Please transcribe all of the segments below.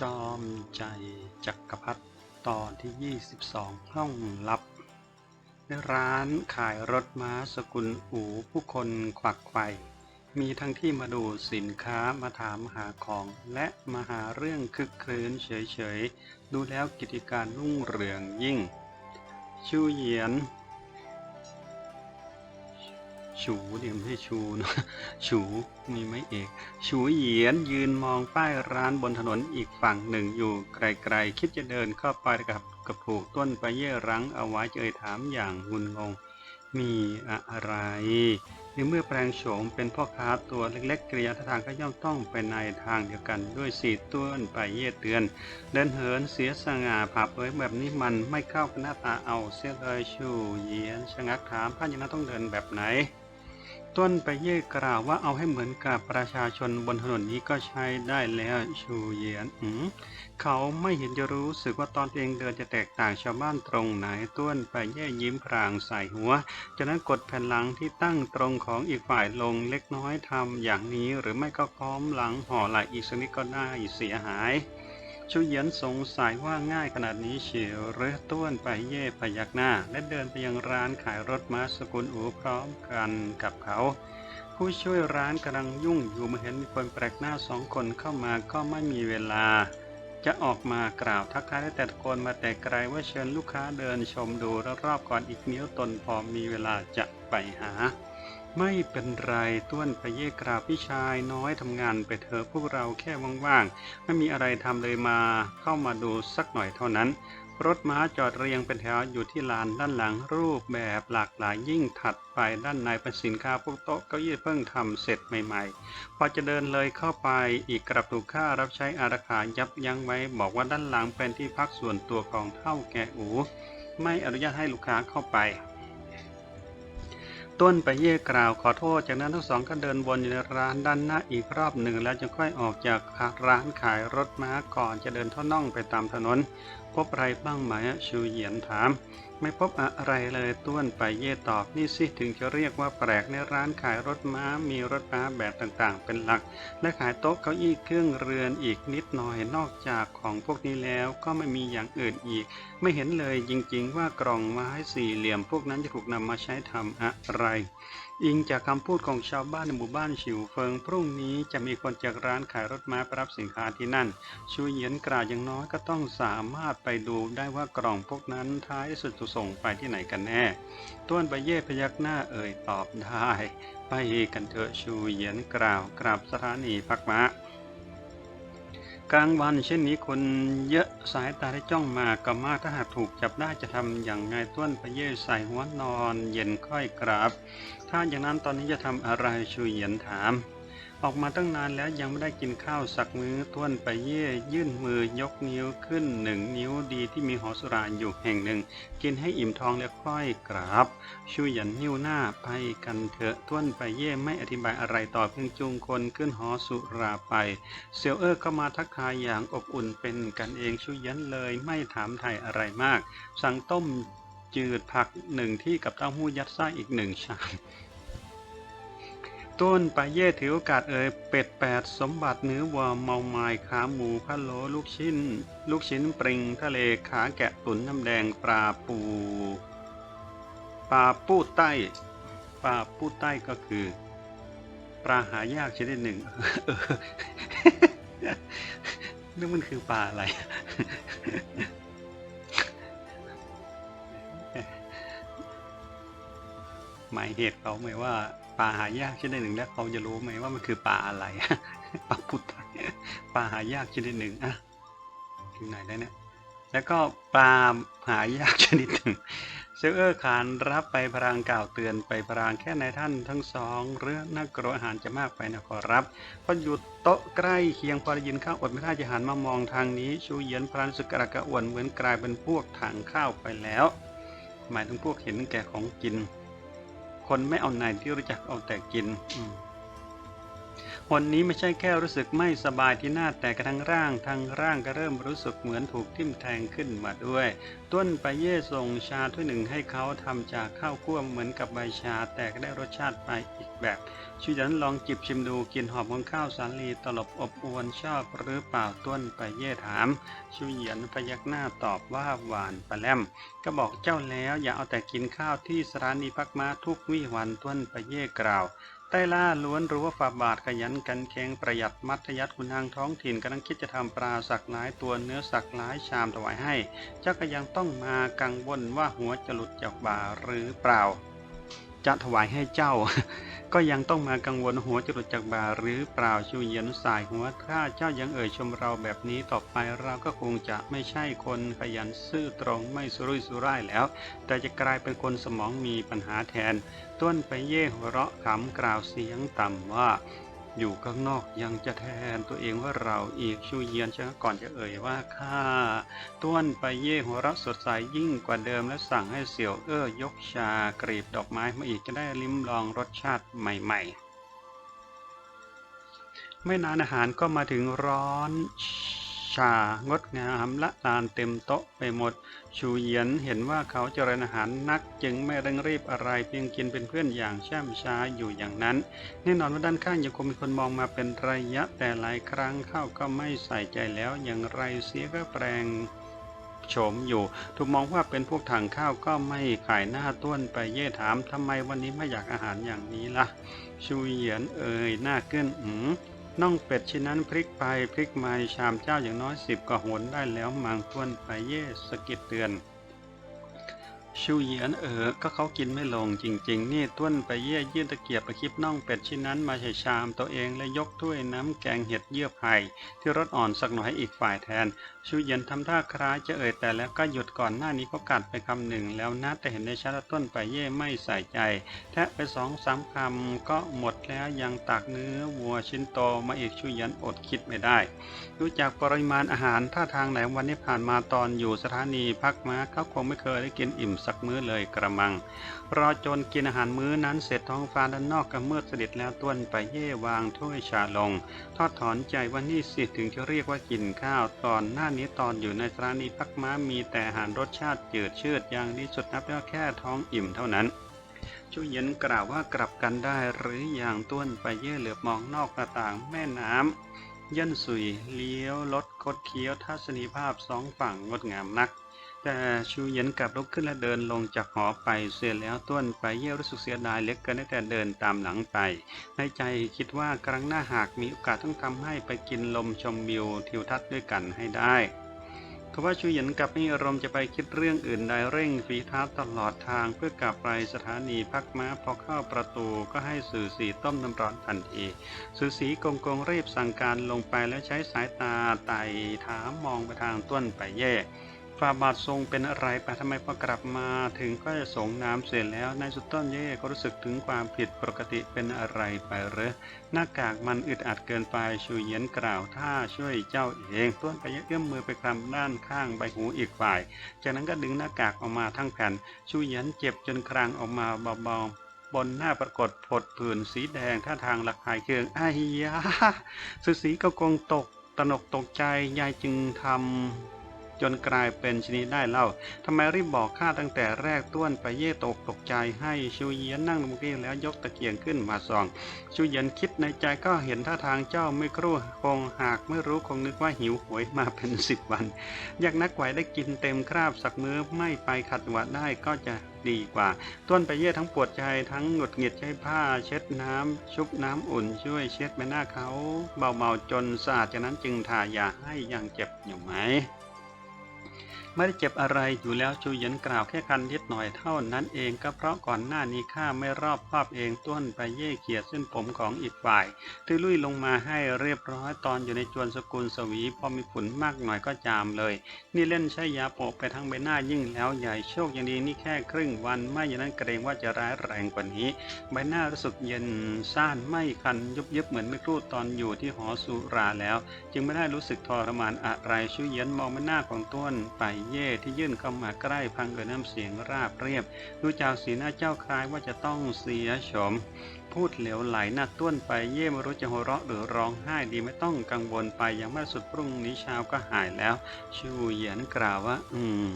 จอมใจจักรพรรดิตอนที่ 22 ห้องลับในร้านขายรถม้าสกุลอูผู้คนขวักไขว่มีทั้งที่มาดูสินค้ามาถามหาของและมาหาเรื่องคึกครื้นเฉยๆ ดูแล้วกิจการรุ่งเรืองยิ่ง ชูเหยียน ชูเดี๋ยไม่ใช่ชูนะชูมีไหมเอกชูเหยียนยืนมองป้ายร้านบนถนนอีกฝั่งหนึ่งอยู่ไกลๆ คิดจะเดินเข้าไปกับกระผูกต้นไปเย่รั้งเอาไว้เจยถามอย่างงุนงง มีอะไรในเมื่อแปลงโฉมเป็นพ่อค้าตัวเล็กๆกริยาท่าทางก็ย่อมต้องไปในทางเดียวกันด้วยสีต้นไปเย่เตือน เดินเหินเสียสง่าผ่าเผยแบบนี้มันไม่เข้ากับหน้าตาเอาเสียเลยชูเยียนชะงักถามท่านยังนั้นต้องเดินแบบไหน ต้นไปเย่กล่าวว่าเอาให้เหมือนกับประชาชนบนถนนนี้ก็ใช้ได้แล้วชูเยียนอืเขาไม่เห็นจะรู้สึกว่าตอนเองเดินจะแตกต่างชาวบ้านตรงไหนต้วนไปเย่ยิ้มพรางใส่หัวจากนั้นกดแผ่นหลังที่ตั้งตรงของอีกฝ่ายลงเล็กน้อยทำอย่างนี้ หรือไม่ก็ค้อมหลังห่อไหลอีกสักนิดก็ได้เสียหาย ชูเหยียนสงสัยว่าง่ายขนาดนี้เฉียวหรือต้วนไปเย่พยักหน้า และเดินไปยังร้านขายรถม้าสกุลอูพร้อมกันกับเขา ผู้ช่วยร้านกำลังยุ่งอยู่เมื่อเห็นมีคนแปลกหน้าสองคนเข้ามาก็ไม่มีเวลา จะออกมากล่าวทักทายแต่ตะโกนมาแต่ไกลว่าเชิญลูกค้าเดินชมดูรอบๆก่อนอีกนิ้วตนพอมีเวลาจะไปหา ไม่เป็นไรต้วนไปเย่กราบพี่ชายน้อยทำงานไปเถอะพวกเราแค่ว่างๆ ไม่มีอะไรทำเลยมาเข้ามาดูสักหน่อยเท่านั้น รถม้าจอดเรียงเป็นแถวอยู่ที่ลานด้านหลังรูปแบบหลากหลายยิ่งถัดไปด้านในเป็นสินค้าพวกโต๊ะเก้าอี้เพิ่งทำเสร็จใหม่ๆ พอจะเดินเลยเข้าไปอีกกลับถูกค่ารับใช้อาราขายับยั้งไว้ บอกว่าด้านหลังเป็นที่พักส่วนตัวของเท่าแก่อู ไม่อนุญาตให้ลูกค้าเข้าไป ต้นไปเย่กล่าวขอโทษ จากนั้นทั้งสองก็เดินวนอยู่ในร้านด้านหน้าอีกรอบหนึ่งแล้วจึงค่อยออกจากร้านขายรถม้าก่อนจะเดินท่อน่องไปตามถนน พบอะไรบ้างไหมชูเหยียนถาม ไม่พบอะไรเลยต้วนไปเย่ตอบนี่สิถึงจะเรียกว่าแปลกในร้านขายรถม้ามีรถม้าแบบต่างๆ เป็นหลัก และขายโต๊ะเก้าอี้เครื่องเรือนอีกนิดหน่อยนอกจากของพวกนี้แล้วก็ไม่มีอย่างอื่นอีก ไม่เห็นเลยจริงๆว่ากล่องไม้สี่เหลี่ยมพวกนั้นจะถูกนำมาใช้ทำอะไร อิงจากคำพูดของชาวบ้านในหมู่บ้านฉิวเฟิง พรุ่งนี้จะมีคนจากร้านขายรถม้าไปรับสินค้าที่นั่น ชูเยียนกล่าวอย่างน้อยก็ต้องสามารถไปดูได้ว่ากล่องพวกนั้นท้ายสุดจะส่งไปที่ไหนกันแน่ต้วนใบเย่พยักหน้าเอ่ยตอบได้ ไปกันเถอะชูเยียนกล่าวกลับสถานีพักม้า กลางวันเช่นนี้คนเยอะสายตาได้จ้องมาก็มากถ้าหากถูกจับได้จะทำอย่างไงต้วนไปเย่ใส่หัวนอน เย็นค่อยกราบ ถ้าอย่างนั้นตอนนี้จะทำอะไรชูเหยียนถาม ออกมาตั้งนานแล้วยังไม่ได้กินข้าวสักมื้อต้วนไปเย่ยื่นมือยกนิ้วขึ้นหนึ่งนิ้วดีที่มีหอสุราอยู่แห่งหนึ่ง กินให้อิ่มท้องแล้วค่อยกราบ ชูหยียนนิ้วหน้าไปกันเถอะต้วนไปเย่ไม่อธิบายอะไรต่อเพียงจูงคนขึ้นหอสุราไป เซียวเออร์ก็มาทักทายอย่างอบอุ่นเป็นกันเองชูหยียนเลยไม่ถามไทยอะไรมาก สั่งต้มจืดผักหนึ่งที่กับเต้าหู้ยัดไส้อีกหนึ่งชาม ต้นไปเย่ถือโอกาสเอ่ยเป็ดแปดสมบัติเนื้อวัวเมาไม้ขาหมูพะโลลูกชิ้น ลูกชิ้นปริงทะเลขาแกะตุ๋นน้ำแดงปลาปูปลาปูใต้ปลาปูใต้ก็คือปลาหายากชนิดหนึ่งเออนึกมันคือปลาอะไร หมายเหตุเขาไหมว่าปลาหายากชนิดหนึ่งแล้วเขาจะรู้ไหมว่ามันคือปลาอะไรปลาพุทธปลาหายากชนิดหนึ่งอะถึงไหนได้เนี่ยแล้วก็ปลาหายากชนิดหนึ่งเซเออร์ขานรับไปพรางกล่าวเตือนไปพรางแค่ในท่านทั้งสองเรื่องนักกรอาหารจะมากไปนะขอรับพออยู่โต๊ะใกล้เคียงพอได้ยินข้าวอดไม่ได้จะหันมามองทางนี้ชูเยียนพลันสึกระกระอ่วนเหมือนกลายเป็นพวกถังข้าวไปแล้ว หมายถึงพวกเห็นแก่ของกิน คนไม่เอาไหนที่รู้จักเอาแต่กิน หนนี้ไม่ใช่แค่รู้สึกไม่สบายที่หน้าแต่กระทั่งร่างทางร่างก็เริ่มรู้สึกเหมือนถูกทิ่มแทงขึ้นมาด้วย ต้นไปเย่ส่งชาถ้วยหนึ่งให้เขาทำจากข้าวคั่วเหมือนกับใบชาแต่ก็ได้รสชาติไปอีกแบบชูยันลองจิบชิมดูกินหอมของข้าวสาลีตลบอบอวนชอบหรือเปล่าต้นไปเย่ถามชูเหยียนพยักหน้าตอบว่าหวานปลาแลมก็บอกเจ้าแล้วอย่าเอาแต่กินข้าวที่สถานีพักม้าทุกวี่วันต้นไปเย่กล่าว ใต้ล่าล้วนรู้ว่าฝาบาทขยันกันแข็งประหยัดมัธยัติคุณทางท้องถิ่นกำลังคิดจะทำปลาสักหลายตัวเนื้อสักหลายชามถวายให้ เจ้าก็ยังต้องมากังวลว่าหัวจะหลุดจากบ่าหรือเปล่า จะถวายให้เจ้า ก็ยังต้องมากังวลหัวจรดจักบาหรือเปล่าชูเยียนสายหัวถ้าเจ้ายังเอ่ยชมเราแบบนี้ต่อไปเราก็คงจะไม่ใช่คนขยันซื่อตรงไม่สุรุ่ยสุร่ายแล้ว แต่จะกลายเป็นคนสมองมีปัญหาแทน ต้นไปเย่หัวเราะขำกล่าวเสียงต่ำว่า อยู่ข้างนอกยังจะแทนตัวเองว่าเราอีกชูเยียนชะก่อนจะเอ่ยว่าข้าต้วนไปเย่หัวเราะสดใสยิ่งกว่าเดิมและสั่งให้เสี่ยวเอ้อยกชากรีบดอกไม้มาอีกจะได้ลิ้มลองรสชาติใหม่ ๆ ไม่นานอาหารก็มาถึงร้อน ชา งดงามละลานเต็มโต๊ะไปหมด ชูเยียนเห็นว่าเขาเจริญอาหารนัก จึงไม่เร่งรีบอะไรเพียงกินเป็นเพื่อนอย่างแช่มช้าอยู่อย่างนั้น แน่นอนว่าด้านข้างยังคงมีคนมองมาเป็นระยะแต่หลายครั้งเข้าก็ไม่ใส่ใจแล้วอย่างไรเสียก็แปลงโฉมอยู่ ถูกมองว่าเป็นพวกถังข้าวก็ไม่ขายหน้าต้วนไปเย่ถามทำไมวันนี้ไม่อยากอาหารอย่างนี้ล่ะ ชูเหยียนเอ่ยหน้าเกินอืม น่องเป็ดชิ้นนั้นพลิกไปพลิกมาชามเจ้าอย่างน้อยสิบก็หนได้แล้วมังต้วนไปเย่สะกิดเตือน ชูเหยียนเออ ก็เขากินไม่ลงจริง ๆ นี่ต้วนไปเย่ยื่นตะเกียบไปคลิปน่องเป็ดชิ้นนั้นมาใส่ชามตัวเองและยกถ้วยน้ำแกงเห็ดเยื่อไผ่ที่รสอ่อนสักหน่อยให้อีกฝ่ายแทนชูเหยียนทำท่าคล้ายจะเอ่ยแต่แล้วก็หยุดก่อนหน้านี้ก็กัดไปคำหนึ่ง แล้วนะแต่เห็นในชัดว่าต้นไปเย่ไม่ใส่ใจ แทะไปสองสามคำก็หมดแล้วยังตักเนื้อวัวชิ้นโตมาอีกชูเหยียนอดคิดไม่ได้ดูจากปริมาณอาหารท่าทางหลายวันที่ผ่านมาตอนอยู่สถานีพักม้าเขาคงไม่เคยได้กินอิ่มสักมื้อเลยกระมัง รอจนกินอาหารมื้อนั้นเสร็จท้องฟ้าด้านนอกก็มืดสนิทแล้วต้วนไปเย่วางถ้วยชาลง ทอดถอนใจว่านี่สิถึงจะเรียกว่ากินข้าวตอนหน้านี้ตอนอยู่ในสถานีพักม้ามีแต่อาหารรสชาติจืดชืดอย่างที่สุดนับว่าแค่ท้องอิ่มเท่านั้นชูเย็นกล่าวว่ากลับกันได้หรืออย่างต้วนไปเย่เหลือบมองนอกหน้าต่างแม่น้ำยันสุยเลี้ยวรถคดเคี้ยวทัศนีภาพสองฝั่งงดงามนัก แต่ชูเหย็นกลับลุกขึ้นและเดินลงจากหอไปเสียแล้วต้วนไปเย่รู้สึกเสียดายเล็กเกินแต่เดินตามหลังไป ในใจคิดว่าครั้งหน้าหากมีโอกาสต้องทำให้ไปกินลมชมวิวทิวทัศน์ด้วยกันให้ได้ทว่าชูหย็นกลับไม่มีอารมณ์จะไปคิดเรื่องอื่นใดเร่งฝีเท้าตลอดทางเพื่อกลับไปสถานีพักม้าพอเข้าประตูก็ให้สื่อสีต้มน้ำร้อนทันทีสุสีกงกงรีบสั่งการลงไปแล้วใช้สายตาไต่ถามมองไปทางต้นไปแย่ ฝ่าบาททรงเป็นอะไรไปทำไมพอกลับมาถึงก็จะส่งน้ำเสร็จแล้วในสุดต้นเย่ก็รู้สึกถึงความผิดปกติเป็นอะไรไปเหรอหน้ากากมันอึดอัดเกินไปชูเหยียนกล่าวถ้าช่วยเจ้าเองต้นไปเอื้อมมือไปคลำด้านข้างใบหูอีกฝ่าย จากนั้นก็ดึงหน้ากากออกมาทั้งแผ่นชูเหยียนเจ็บจนครางออกมาเบาๆบนหน้าปรากฏผดผื่นสีแดงท่าทางระคายเคืองอ้ายาสุสีก็คงตกตนกตกใจยายจึงทำ จนกลายเป็นชนิดได้เล่าทำไมรีบบอกข้าตั้งแต่แรกต้วนไปเย่ตกตกใจให้ชูเยียนนั่งลงเก้แล้วยกตะเกียงขึ้นมาส่อง ชูเยียนคิดในใจก็เห็นท่าทางเจ้าไม่ครู่คงหากไม่รู้คงนึกว่าหิวหวยมาเป็นสิบวัน อยากนักไหวได้กินเต็มคราบสักมื้อไม่ไปขัดหวัดได้ก็จะดีกว่า ต้นไปเย่ทั้งปวดใจทั้งหงุดหงิดใช้ผ้าเช็ดน้ำชุบน้ำอุ่นช่วยเช็ดใบหน้าเขา เบาๆจนสะอาดจากนั้นจึงทายาให้ยังเจ็บอยู่ไหม ไม่ได้เจ็บอะไรอยู่แล้วชูเหยินกล่าวแค่คันนิดหน่อยเท่านั้นเองก็เพราะก่อนหน้านี้ข้าไม่รอบคอบเองต้นไปเย่เขี่ยเส้นผมของอีกฝ่ายทือลุยลงมาให้เรียบร้อยตอนอยู่ในจวนสกุลสวีพอมีฝุ่นมากหน่อยก็จามเลย นี่เล่นใช้ยาโปะไปทั้งใบหน้ายิ่งแล้วใหญ่โชคยังดีนี่แค่ครึ่งวันไม่อย่างนั้นเกรงว่าจะร้ายแรงกว่านี้ ใบหน้ารู้สึกเย็นซ่านไม่คันยุบยิบเหมือนเมื่อครู่ตอนอยู่ที่หอสุราแล้ว จึงไม่ได้รู้สึกทรมานอะไรชูเยินมองใบหน้าของต้นไปเย่ที่ยื่นเข้ามาใกล้พังเกิดน้ำเสียงราบเรียบ ดูจากสีหน้าเจ้าคล้ายว่าจะต้องเสียโฉมพูดเหลวไหลหน้าต้วนไปเย่ไม่รู้จะหัวเราะหรือร้องไห้ดีไม่ต้องกังวลไปยังไม่สุดพรุ่งนี้เช้าก็หายแล้ว ชูเหยียนกล่าวว่า อืม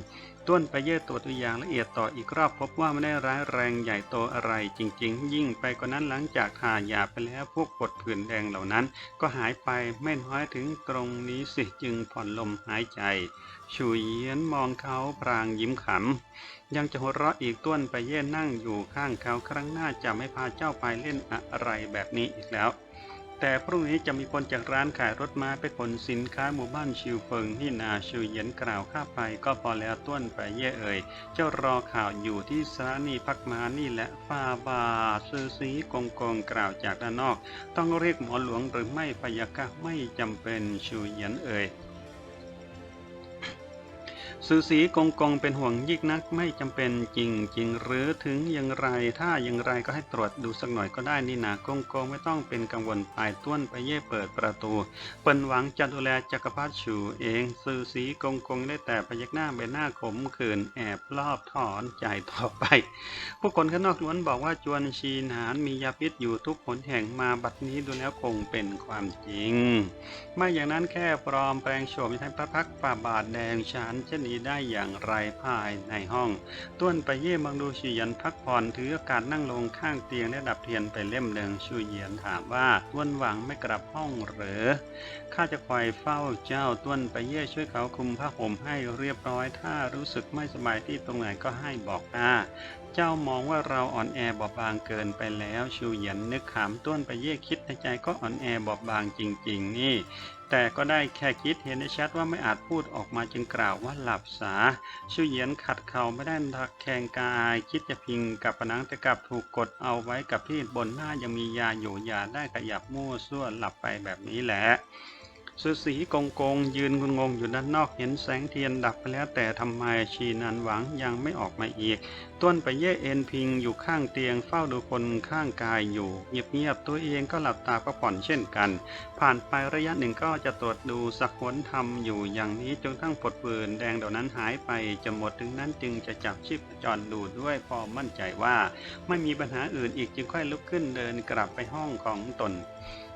ต้วนไปเย่ตัวตัวอย่างละเอียดต่ออีกรอบพบว่าไม่ได้ร้ายแรงใหญ่โตอะไรจริง ๆ ยิ่งไปกว่านั้นหลังจากทายาไปแล้วพวกปดผื่นแดงเหล่านั้น ก็หายไปไม่น้อยถึงตรงนี้สิจึงผ่อนลมหายใจชูเยียนมองเขาพรางยิ้มขำ ยังจะหัวเราะอีกต้วนไปเย่นั่งอยู่ข้างเขาครั้งหน้าจะไม่พาเจ้าไปเล่นอะไรแบบนี้อีกแล้ว แต่พรุ่งนี้จะมีคนจากร้านขายรถม้าไปขนสินค้าหมู่บ้านชิวเฟิงที่นาชิวเยียนกล่าวข้าไปก็พอแล้วต้วนไปเย่เอ่ย เจ้ารอข่าวอยู่ที่สถานีพักม้านี่แหละฟาบาซื้อสีกงกงกล่าวจากด้านนอก ต้องเรียกหมอหลวงหรือไม่พยากะไม่จำเป็นชิวเยียนเอ่ย สูสีกงกงเป็นห่วงยิ่งนักไม่จำเป็นจริงจริงหรือถึงอย่างไร ถ้าอย่างไรก็ให้ตรวจดูสักหน่อยก็ได้นี่นะกงกงไม่ต้องเป็นกังวลไปต้วนไปเย่เปิดประตูเปิ้นหวังจะดูแลจักรพรรดิฉูเองสูสีกงกงได้แต่พยักหน้าใบหน้าขมขื่นแอบรอบถอนใจต่อไป ผู้คนข้างนอกล้วนบอกว่าจวนชีนหานมียาพิษอยู่ทุกหนแห่งมาบัดนี้ดูแล้วคงเป็นความจริง ไม่อย่างนั้นแค่ปลอมแปลงโฉมให้พระพักตร์ฝ่าบาทแดงฉานจะหนีได้อย่างไรภายในห้อง ต้วนไปเย่บังดูชูเยียนพักผ่อนถือโอกาสนั่งลงข้างเตียงและดับเทียนไปเล่มหนึ่งชูเยียนถามว่าต้วนหวังไม่กลับห้องหรือข้าจะคอยเฝ้าเจ้าต้วนไปเย่ช่วยเขาคุมผ้าห่มให้เรียบร้อย ถ้ารู้สึกไม่สบายที่ตรงไหนก็ให้บอกข้าเจ้ามองว่าเราอ่อนแอบอบบางเกินไปแล้ว ชูเหยียนนึกขำต้วนไปเย่คิดในใจก็อ่อนแอบอบบางจริง ๆ นี่ แต่ก็ได้แค่คิดเห็นได้ชัดว่าไม่อาจพูดออกมาจึงกล่าวว่าหลับสาชูเยียนขัดเข่าไม่ได้ทักแขงกายคิดจะพิงกับผนังแต่กลับถูกกดเอาไว้กับที่บนหน้ายังมียาอยู่ยาได้ขยับมั่วซั่วหลับไปแบบนี้แหละ สุสีกงกงยืนงงงอยู่ด้านนอกเห็นแสงเทียนดับไปแล้วแต่ทำไมชีนันหวังยังไม่ออกมาอีก ต้นไปเย่เอ็นพิงอยู่ข้างเตียงเฝ้าดูคนข้างกายอยู่ เงียบๆตัวเองก็หลับตาพักผ่อนเช่นกัน ผ่านไประยะหนึ่งก็จะตรวจดูสักหนทำอยู่อย่างนี้จนทั้งปดปืนแดงเหล่านั้นหายไปจะหมดถึงนั้นจึงจะจับชีพจรดูด้วยพอมั่นใจว่า ไม่มีปัญหาอื่นอีกจึงค่อยลุกขึ้นเดินกลับไปห้องของตน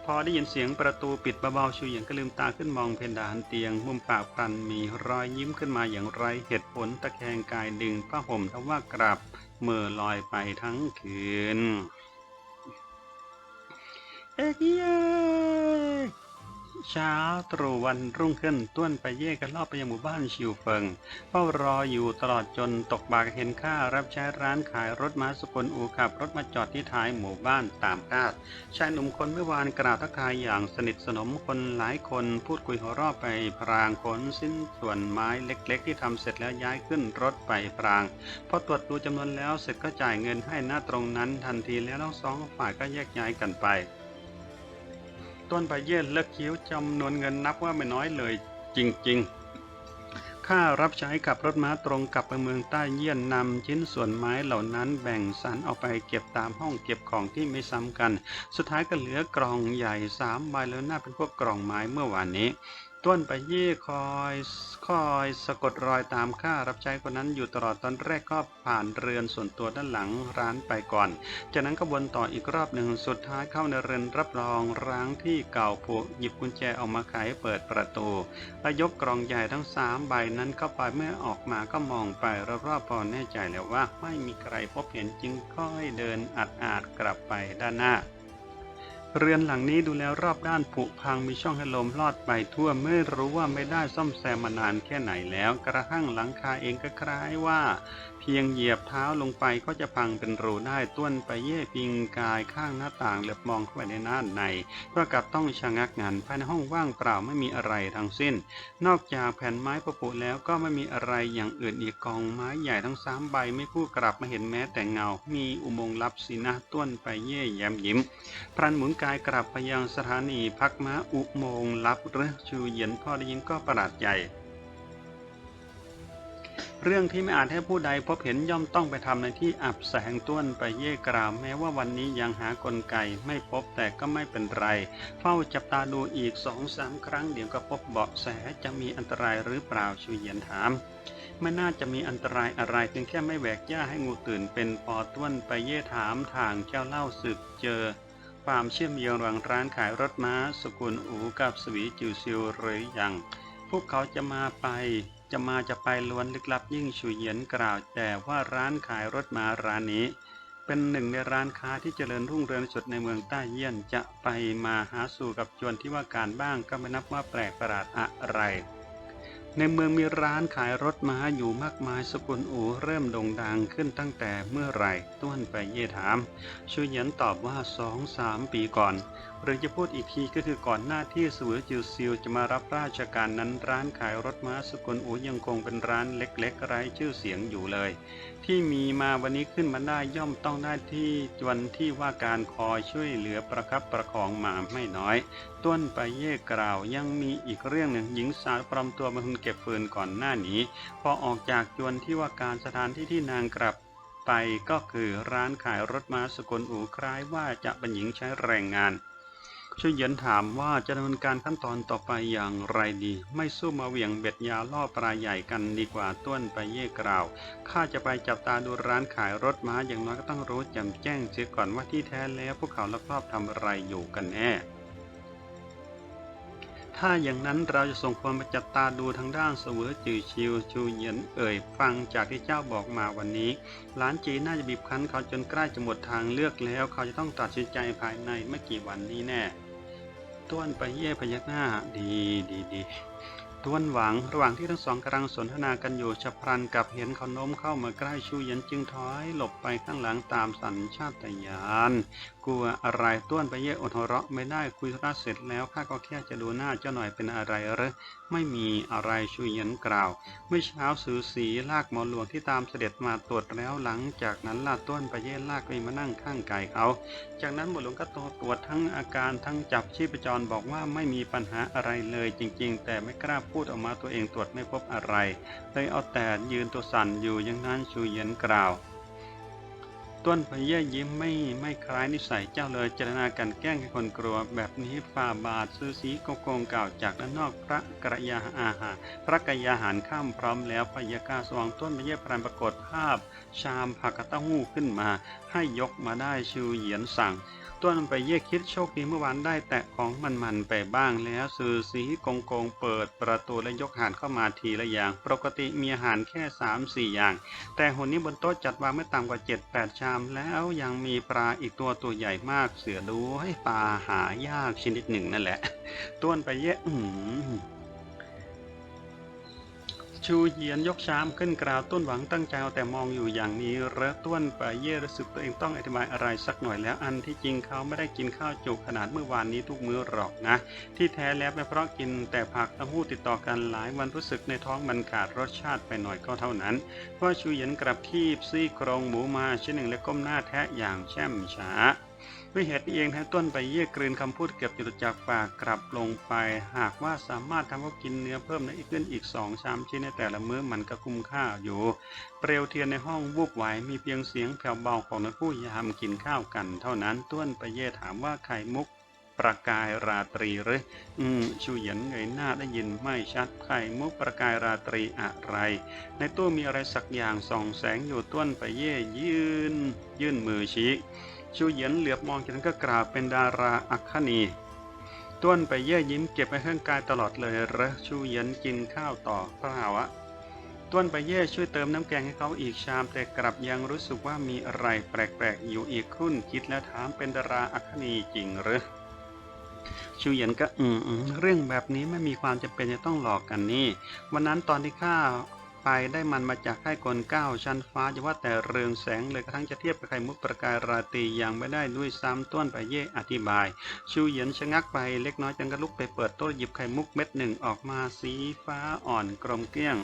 พอได้ยินเสียงประตูปิดเบาๆชูเหยียงก็ลืมตาขึ้นมองเพดานเตียง มุมปากพรันมีรอยยิ้มขึ้นมาอย่างไรเหตุผลตะแคงกายดึงผ้าห่มทว่ากลับเมื่อลอยไปทั้งคืนเอกเย เช้าตรู่วันรุ่งขึ้นต้วนไปเย่กันรอบไปยังหมู่บ้านชิวเฟิงเฝ้ารออยู่ตลอดจนตกบากเห็นข้ารับใช้ร้านขายรถม้าสกุลอูขับรถมาจอดที่ท้ายหมู่บ้านตามคาดชายหนุ่มคนเมื่อวานกล่าวทักทายอย่างสนิทสนมคนหลายคนพูดคุยหัวเรอบไปพรางขนสิ้นส่วนไม้เล็ก ๆ ที่ทำเสร็จแล้วย้ายขึ้นรถไปพรางพอตรวจดูจำนวนแล้วเสร็จก็จ่ายเงินให้หน้าตรงนั้นทันทีแล้วทั้งสองฝ่ายก็แยกย้ายกันไป ต้นใบเย่เลิกคิ้วจำนวนเงินนับว่าไม่น้อยเลยจริงๆค่ารับใช้ขับรถม้าตรงกลับไปเมืองใต้เยี่ยนนำชิ้นส่วนไม้เหล่านั้นแบ่งสรรเอาไปเก็บตามห้องเก็บของที่ไม่ซ้ำกัน สุดท้ายก็เหลือกล่องใหญ่สามใบแล้วน่าเป็นพวกกล่องไม้เมื่อวานนี้ ต้นไปเย่คอยคอยสะกดรอยตามข้ารับใช้คนนั้นอยู่ตลอดตอนแรกก็ผ่านเรือนส่วนตัวด้านหลังร้านไปก่อน จากนั้นก็วนต่ออีกรอบหนึ่งสุดท้ายเข้าในเรือนรับรองร้างที่เก่าผุหยิบกุญแจออกมาไขเปิดประตู และยกกล่องใหญ่ทั้งสามใบนั้นเข้าไปเมื่อออกมาก็มองไปรอบๆพอแน่ใจแล้วว่าไม่มีใครพบเห็นจึงค่อยเดินอาดอาดๆกลับไปด้านหน้า เรือนหลังนี้ดูแล้วรอบด้านผุพังมีช่องให้ลมลอดไปทั่วไม่รู้ว่าไม่ได้ซ่อมแซมมานานแค่ไหนแล้ว กระทั่งหลังคาเองก็คล้ายว่า พียงเหยียบเท้าลงไปก็จะพังเป็นรูได้ต้วนไปเย่พิงกายข้างหน้าต่างเหลือบมองเข้าไปในด้านในก็กลับต้องชะงักงันภายในห้องว่างเปล่าไม่มีอะไรทั้งสิ้น นอกจากแผ่นไม้ประปุแล้วก็ไม่มีอะไรอย่างอื่นอีกกองไม้ใหญ่ทั้งสามใบไม่คู่กลับมาเห็นแม้แต่เงา มีอุโมงค์ลับสินะต้วนไปเย่แย้มยิ้ม พรันหมุนกายกลับไปยังสถานีพักม้าอุโมงค์ลับหรือชูเยียนพ่อได้ยินก็ประหลาดใจ เรื่องที่ไม่อาจให้ผู้ใดพบเห็นย่อมต้องไปทำในที่อับแสงต้วนไปเย่กล่าวแม้ว่าวันนี้ยังหากลไกไม่พบแต่ก็ไม่เป็นไร เฝ้าจับตาดูอีกสองสามครั้งเดี๋ยวก็พบเบาะแสจะมีอันตรายหรือเปล่าชูเยียนถามไม่น่าจะมีอันตรายอะไรเพียงแค่ไม่แหวกหญ้าให้งูตื่นเป็นปอต้วนไปเย่ถามทางเจ้าเล่าสืบเจอ ความเชื่อมโยงระหว่างร้านขายรถม้า สกุลอูกับสวีจิวซิวหรือยังพวกเขาจะมาไป จะมาจะไปล้วนลึกลับยิ่งฉุยเหยียนกล่าวแต่ว่าร้านขายรถม้าร้านนี้ เป็นหนึ่งในร้านค้าที่เจริญรุ่งเรืองสุดในเมืองใต้เยี่ยนจะไปมาหาสู่กับจวนที่ว่าการบ้างก็ไม่นับว่าแปลกประหลาดอะไร ในเมืองมีร้านขายรถม้าอยู่มากมายสกุลอูเริ่มโด่งดังขึ้นตั้งแต่เมื่อไหร่ต้วนไปเย่ถามชูเหยียนตอบว่าสองสามปีก่อน หรือจะพูดอีกทีก็คือก่อนหน้าที่สวยจิวซิวจะมารับราชการนั้นร้านขายรถม้าสกุลอูยังคงเป็นร้านเล็กๆไร้ชื่อเสียงอยู่เลย ที่มีมาวันนี้ขึ้นมาได้ย่อมต้องได้ที่จวนที่ว่าการคอยช่วยเหลือประคับประคองมาไม่น้อย ต้นไปเย่กล่าว ยังมีอีกเรื่องหนึ่งหญิงสาวปลอมตัวเป็นคนเก็บฟืนก่อนหน้านี้ พอออกจากจวนที่ว่าการสถานที่ที่นางกลับไปก็คือร้านขายรถม้าสกุลอูคล้ายว่าจะเป็นหญิงใช้แรงงานช่วยเยินถามว่าจะดำเนินการขั้นตอนต่อไปอย่างไรดี ไม่สู้มาเหวี่ยงเบ็ดยาล่อปลาใหญ่กันดีกว่าต้วนไปเย่กล่าวข้าจะไปจับตาดูร้านขายรถม้าอย่างน้อยก็ต้องรู้แจ่มแจ้งเสียก่อนว่าที่แท้แล้วพวกเขาลักลอบทำอะไรอยู่กันแน่ ถ้าอย่างนั้นเราจะส่งคนมาจับตาดูทางด้านเสวอจือชิวชูเหยียนเอ่ย ฟังจากที่เจ้าบอกมาวันนี้หลานจีนน่าจะบีบคั้นเขาจนใกล้จะหมดทางเลือกแล้ว เขาจะต้องตัดสินใจภายในไม่กี่วันนี้แน่ ต้วนไปเย่พยักหน้าดีดีดี ต้วนหวัง ระหว่างที่ทั้งสองกำลังสนทนากันอยู่ฉับพลันกับเห็นเขาโน้มเข้ามาใกล้ชูเย็นจึงถอยหลบไปข้างหลังตามสัญชาตญาณกลัวอะไรต้วนไปเย่อดหัวเราะไม่ได้คุยธุระเสร็จแล้วข้าก็แค่จะดูหน้าเจ้าหน่อยเป็นอะไรหรอ ไม่มีอะไรชูเยียนกล่าว เมื่อเช้าสูสีลากหมอหลวงที่ตามเสด็จมาตรวจแล้วหลังจากนั้นลาต้นไปเย่ลากไปมานั่งข้างกายเขา จากนั้นหมอหลวงก็ตรวจทั้งอาการทั้งจับชีพจรบอกว่าไม่มีปัญหาอะไรเลยจริง ๆ แต่ไม่กล้าพูดออกมาตัวเองตรวจไม่พบอะไร เลยเอาแต่ยืนตัวสั่นอยู่อย่างนั้นชูเยียนกล่าว ต้นพเย่ยิ้มไม่ไม่คล้ายนิสัยเจ้าเลยเจรนากันแกล้งให้คนกลัว แบบนี้ฝ่าบาทซื้อสีโกโกงเก่าจากด้านนอกพระกระยาอาหารพระกระยาหารข้ามพร้อมแล้วพยากาสว่างต้นพาย่พรานปรากฏภาพ ชามผักกะต้าหู้ขึ้นมา ให้ยกมาได้ชิวเหยียนสั่ง ต้นไปเย่คิดโชคดีเมื่อวานได้แตะของมันๆไปบ้างแล้วสื่อสีกงกงเปิดประตูและยกหานเข้ามาทีละอย่าง ปกติมีอาหารแค่สามสี่อย่าง แต่หนนี้บนโต๊ะจัดวางไม่ต่ำกว่าเจ็ดแปดชาม แล้วยังมีปลาอีกตัวตัวใหญ่มากเสือดูให้ปลาหายากชนิดหนึ่งนั่นแหละ ต้วนไปเย่อื้อหือ ชูเหยียนยกชามขึ้นกล่าวต้นหวังตั้งใจเอาแต่มองอยู่อย่างนี้เรอะต้วนไปเย่รู้สึกตัวเองต้องอธิบายอะไรสักหน่อยแล้วอันที่จริงเขาไม่ได้กินข้าวจุกขนาดเมื่อวานนี้ทุกมื้อหรอกนะ ที่แท้แล้วเป็นเพราะกินแต่ผักเต้าหู้ติดต่อกันหลายวันรู้สึกในท้องมันขาดรสชาติไปหน่อยก็เท่านั้นเพราะชูเหยียนกลับที่ซี่โครงหมูมาชิ้นหนึ่งและก้มหน้าแทะอย่างแช่มช้า ด้วยเหตุนี้เองนะต้นไปเยี่ยกลืนคำพูดเกือบจุดจากปากกลับลงไป หากว่าสามารถทำให้กินเนื้อเพิ่มได้อีกขึ้นอีกสองชามชิ้นในแต่ละมื้อมันก็คุ้มค่าอยู่ เปลวเทียนในห้องวูบไหวมีเพียงเสียงแผ่วเบาของนักผู้ยามกินข้าวกัน เท่านั้นต้นไปเย่ถามว่าไข่มุกประกายราตรีหรือ อืม ชูเหยียนเงยหน้าได้ยินไม่ชัด ไข่มุกประกายราตรีอะไร ในตู้มีอะไรสักอย่างส่องแสงอยู่ต้นไปเย่ยืนยื่นมือชี้ ชูเหยียนเหลือบมองจากนั้นก็กล่าวเป็นดาราอัคคณีต้วนไปเย่ยิ้มเก็บไปข้างกายตลอดเลยเหรอชูเหยียนกินข้าวต่อเปล่าวะต้วนไปเย่ช่วยเติมน้ำแกงให้เขาอีกชาม แต่กลับยังรู้สึกว่ามีอะไรแปลกๆ อยู่อีกครุ่นคิดแล้วถามเป็นดาราอัคคณีจริงหรือชูเหยียนก็อืมอืมเรื่องแบบนี้ไม่มีความจำเป็นจะต้องหลอกกันนี่ วันนั้นตอนที่ข้า ไปได้มันมาจากค่กลเก้าชั้นฟ้าจะว่าแต่เรืองแสงเลยกระทั่งจะเทียบกับไข่มุกประกายราตรียังไม่ได้ด้วยซ้ำต้วนไปเย่อธิบาย ชูเหยียนชะงักไปเล็กน้อยจังก็ลุกไปเปิดโต๊ะหยิบไข่มุกเม็ดหนึ่งออกมาสีฟ้าอ่อนกลมเกลี้ยง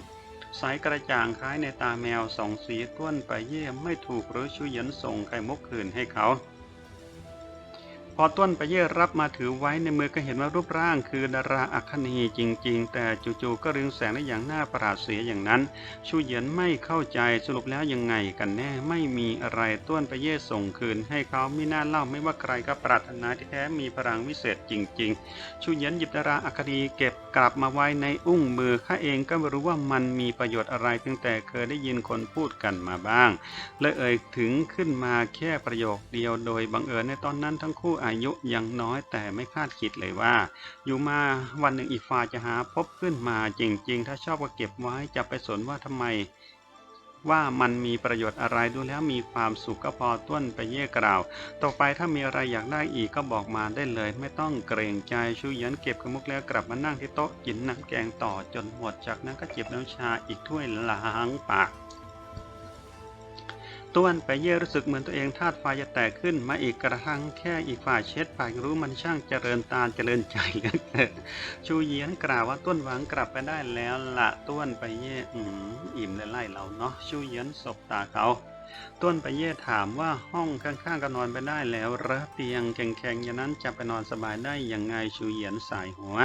ใสกระจ่างคล้ายในตาแมวสองสีต้วนไปเย่ไม่ถูกหรือชูเหยียนส่งไข่มุกคืนให้เขา อต้นไปเย่รับมาถือไว้ในมือก็เห็นว่ารูปร่างคือดาราอัคนีจริง ๆ แต่จู่ๆก็เรืองแสงได้อย่างน่าประหลาดเสียอย่างนั้นชูเหยียนไม่เข้าใจสรุปแล้วยังไงกันแน่ไม่มีอะไรต้นไปเย่ส่งคืน ให้เขาไม่น่าเล่าไม่ว่าใครก็ปรารถนาที่แท้มีพลังวิเศษจริง ๆชูเหยียนหยิบดาราอัคนีเก็บกลับมาไว้ในอุ้งมือข้าเองก็ไม่รู้ว่ามันมีประโยชน์อะไรเพียงแต่เคยได้ยินคนพูดกันมาบ้างและเอ่ยถึงขึ้นมาแค่ประโยคเดียวโดยบังเอิญในตอนนั้นทั้งคู่อายุยังน้อยแต่ไม่คาดคิดเลยว่า อยู่มาวันหนึ่งอีกฝ่ายจะหาพบขึ้นมาจริง ๆ ถ้าชอบก็เก็บไว้จะไปสนว่าทำไม ว่ามันมีประโยชน์อะไรดูแล้วมีความสุขก็พอต้นไปเย่กล่าว ต่อไปถ้ามีอะไรอยากได้อีกก็บอกมาได้เลย ไม่ต้องเกรงใจชูยันเก็บขมุกแล้วกลับมานั่งที่โต๊ะกินน้ำแกงต่อจนหมดจากนั้นก็จิบน้ำชาอีกถ้วยล้างปาก ต้วนไปเย่รู้สึกเหมือนตัวเองธาตุไฟจะแตกขึ้นมาอีกกระทั่งแค่อีกฝ่ายเช็ดปากรู้มันช่างเจริญตาเจริญใจเหลือเกินชูเยียนกล่าวว่าต้วนหวังกลับไปได้แล้วละต้วนไปเย่อืมอิ่มเลยไล่เราเนาะชูเยียนสบตาเขา ต้นไปเย่ถามว่าห้องข้างๆก็นอนไปได้แล้วระเตียงแข็งๆอย่างนั้นจะไปนอนสบายได้ยังไงชูเหยียนสายหัว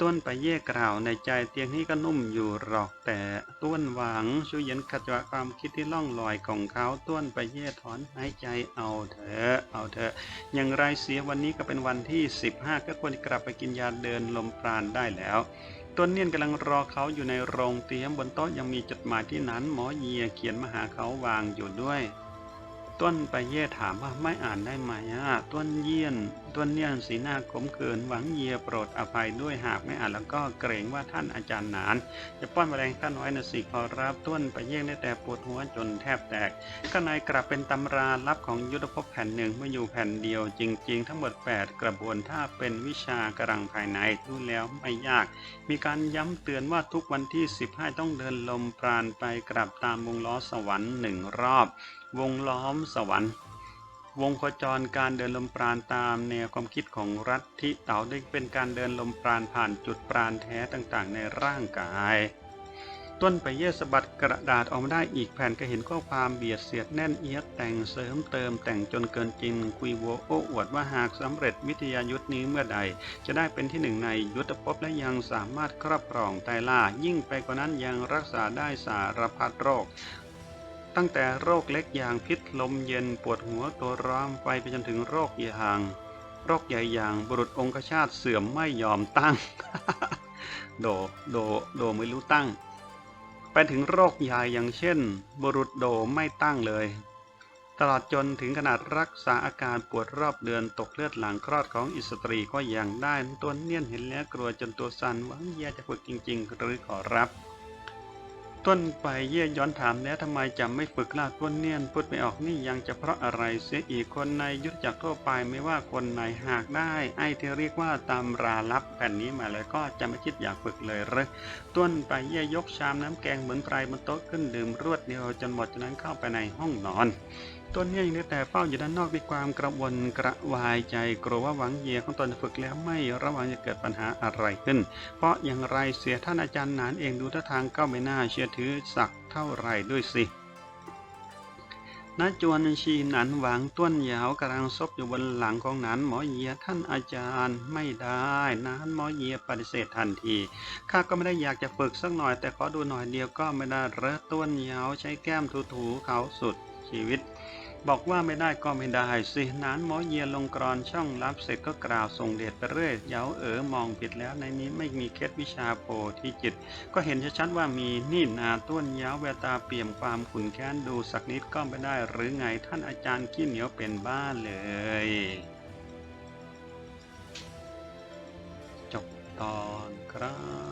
ต้นไปเย่กล่าวในใจเตียงนี้ก็นุ่มอยู่หรอกแต่ต้วนหวังชูเหยียนขัดจังความคิดที่ล่องลอยของเขาต้นไปเย่ถอนหายใจเอาเถอะเอาเถอะอย่างไรเสียวันนี้ก็เป็นวันที่ 15 ก็ควรกลับไปกินยาเดินลมปราณได้แล้ว ต้นเนียนกำลังรอเขาอยู่ในโรงเตรียมบนโต๊ะยังมีจดหมายที่นั้นหมอเยียเขียนมาหาเขาวางอยู่ด้วย ต้นไปเย่ถามว่าไม่อ่านได้ไหมอะต้นเยี่ยน ต้นเนียสีหน้าขมขื่นหวังเยียโปรดอภัยด้วยหากไม่อ่านแล้วก็เกรงว่าท่านอาจารย์หนาน จะป้อนแมลงข้าน้อยนะสิขอรับต้นไปเย่ได้แต่ปวดหัวจนแทบแตกข้างในกลับเป็นตำราลับของยุทธภพแผ่นหนึ่งเมื่ออยู่แผ่นเดียวจริง ๆ ทั้งหมด 8 กระบวนท่าเป็นวิชากำลังภายในดูแล้วไม่ยาก มีการย้ำเตือนว่าทุกวันที่ 15 ต้องเดินลมปราณไปกลับตามวงล้อสวรรค์หนึ่งรอบ วงล้อมสวรรค์ วงโคจรการเดินลมปราณตามแนวความคิดของรัฐที่เต่าได้เป็นการเดินลมปราณผ่านจุดปราณแท้ต่างๆ ในร่างกาย ต้นไปเยสบัดกระดาษออกมาได้อีกแผ่นก็เห็นข้อความเบียดเสียดแน่นเอียดแต่งเสริมเติมแต่งจนเกินจริงคุยโวโอ้อวดว่าหากสำเร็จวิทยายุทธนี้เมื่อใด จะได้เป็นที่หนึ่งในยุทธภพและยังสามารถครอบครองไตล่ายิ่งไปกว่านั้นยังรักษาได้สารพัดโรค ตั้งแต่โรคเล็กอย่างพิษลมเย็นปวดหัวตัวร้อนไปไปจนถึงโรคอย่างโรคใหญ่อย่างบุรุษองคชาตเสื่อมไม่ยอมตั้ง โดโดโดไม่รู้ตั้ง ไปถึงโรคใหญ่อย่างเช่น บุรุษโดไม่ตั้งเลย ตลอดจนถึงขนาดรักษาอาการปวดรอบเดือนตกเลือดหลังคลอดของอิสตรีก็ยังได้ตัวเนียนเห็นแล้วกลัวจนตัวสั่นหวังแย่จะฝึกจริง ๆ หรือขอรับ ต้นไปเยี่ยย้อนถามแล้วทำไมจะไม่ฝึกลาดต้นเนียนพูดไม่ออกนี่ยังจะเพราะอะไรเสียอีกคนในยุทธจักรทั่วไปไม่ว่าคนไหนหากได้ ไอ้ที่เรียกว่าตำราลับแผ่นนี้มาแล้วก็จะไม่คิดอยากฝึกเลยเหรอต้นไปเยี่ยยกชามน้ำแกงเหมือนไตรบนโต๊ะขึ้นดื่มรวดเดียวจนหมดจากนั้นเข้าไปในห้องนอน ต้นเนี่ยยังได้แต่เฝ้าอยู่ด้านนอกด้วยความกระวนกระวายใจกลัวว่าหวังเยียของตนจะฝึกแล้วไม่ระวังจะเกิดปัญหาอะไรขึ้น เพราะอย่างไรเสียท่านอาจารย์หนานเองดูท่าทางก็ไม่น่าเชื่อถือสักเท่าไหรด้วยสิณจวนชีหนันหวังต้นยาวกำลังซบอยู่บนหลังของหนานหมอเยียท่านอาจารย์ไม่ได้นานหมอเยียปฏิเสธทันทีข้าก็ไม่ได้อยากจะฝึกสักหน่อยแต่ขอดูหน่อยเดียวก็ไม่ได้เรอะต้นยาวใช้แก้มถูๆเขาสุดชีวิต บอกว่าไม่ได้ก็ไม่ได้สินานหมอเยียลงกรอนช่องรับเสร็จก็กล่าวส่งเดชไปเรื่อยเย้าเอ๋อมองผิดแล้วในนี้ไม่มีเคล็ดวิชาโพธิจิต ก็เห็นชัดๆว่ามีนี่นาต้นเย้าแววตาเปี่ยมความขุนแค้นดูสักนิดก็ไม่ได้ หรือไงท่านอาจารย์ขี้เหนียวเป็นบ้าเลยจบตอนครับ